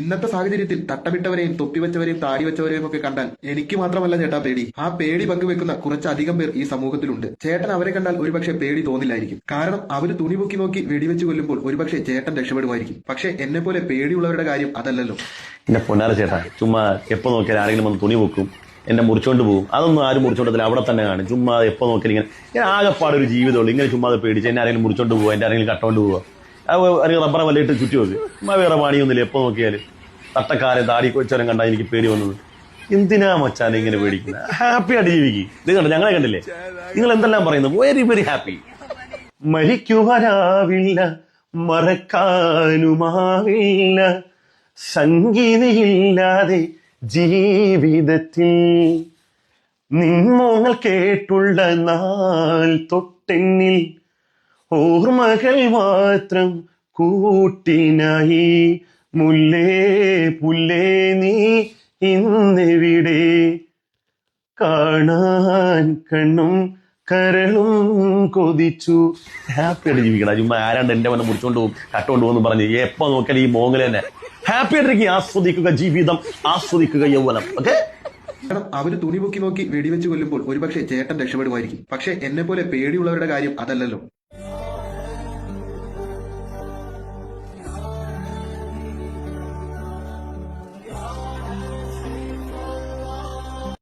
ഇന്നത്തെ സാഹചര്യത്തിൽ തട്ടമിട്ടവരെയും തൊപ്പിവെച്ചവരെയും താടി വെച്ചവരെയും ഒക്കെ കണ്ടാൽ എനിക്ക് മാത്രമല്ല ചേട്ടാ പേടി. ആ പേടി പങ്കുവെക്കുന്ന കുറച്ചധികം പേർ ഈ സമൂഹത്തിലുണ്ട്. ചേട്ടൻ അവരെ കണ്ടാൽ ഒരുപക്ഷെ പേടി തോന്നില്ലായിരിക്കും. കാരണം അവർ തുണി പൊക്കി നോക്കി വെടിവെച്ച് കൊല്ലുമ്പോൾ ഒരുപക്ഷെ ചേട്ടൻ രക്ഷപ്പെടുമായിരിക്കും. പക്ഷെ എന്നെ പോലെ പേടിയുള്ളവരുടെ കാര്യം അതല്ലല്ലോ. എന്റെ പൊന്നാര ചേട്ടാ ചുമ്മാ എപ്പോ നോക്കിയാൽ ആരെങ്കിലും വന്ന് തുണി പൊക്കും എന്നെ മുറിച്ചോണ്ട് പോകും അതൊന്നും ആരും മുറിച്ചോണ്ടതില്ല അവിടെ തന്നെ കാണും. ചുമ്മാ എപ്പോ നോക്കിയാൽ ഇങ്ങനെ ഞാൻ ആകെപ്പാടെ ഒരു ജീവിതമുള്ളൂ ഇങ്ങനെ ചുമ്മാ അത് പേടിച്ച് എന്നെ ആരെങ്കിലും മുറിച്ചോണ്ട് പോകുക എന്റെ ആരെങ്കിലും കട്ടോണ്ട് പോവുക അല്ലെങ്കിൽ റബ്ബറെ വല്ലയിട്ട് ചുറ്റി വെക്ക് ചുമ്മാ വേറെ പണിയൊന്നുമില്ല. എപ്പോ നോക്കിയാലും. തട്ടക്കാരെ താടി കൊച്ചാലും കണ്ടാൽ എനിക്ക് പേടി വന്നത്. എന്തിനാ മച്ചാനെ ഇങ്ങനെ പേടിക്കുന്നത് ഹാപ്പി ആയിട്ട് ജീവിക്കും. ഇത് കണ്ടോ? ഞങ്ങളെ കണ്ടില്ലേ? നിങ്ങൾ എന്തെല്ലാം പറയുന്നു? വെരി വെരി ഹാപ്പി മരിക്കുവരാവില്ല മറക്കാനുമാവില്ല സംഗീതയില്ലാതെ ജീവിതത്തിൽ. നിന്മോങ്ങൾ കേട്ടുള്ള നാൾ തൊട്ടെന്നിൽ ഓർമ്മകൾ മാത്രം കൂട്ടിനായി. മുല്ലേ പുല്ലേ നീ ഇന്നെവിടെ? കാണാൻ കണ്ണും കരളും കൊതിച്ചു. ഹാപ്പി ആയിട്ട് ജീവിക്കണം ചുമ്മാ ആരാണ്ട് എന്റെ വന്ന് മുറിച്ചോണ്ട് പോകും കട്ടോണ്ട് പോകും പറഞ്ഞ് എപ്പോ നോക്കിയാലും ഈ മോങ്ങൽ തന്നെ. ഹാപ്പി ആയിട്ടിരിക്കുക. ആസ്വദിക്കുക ജീവിതം. ആസ്വദിക്കുക യൗവനം. ഓക്കെ കാരണം അവർ തുണി പൊക്കി നോക്കി വെടിവെച്ച് കൊല്ലുമ്പോൾ ഒരുപക്ഷെ ചേട്ടൻ രക്ഷപ്പെടുമായിരിക്കും. പക്ഷെ എന്നെ പോലെ പേടിയുള്ളവരുടെ കാര്യം അതല്ലല്ലോ.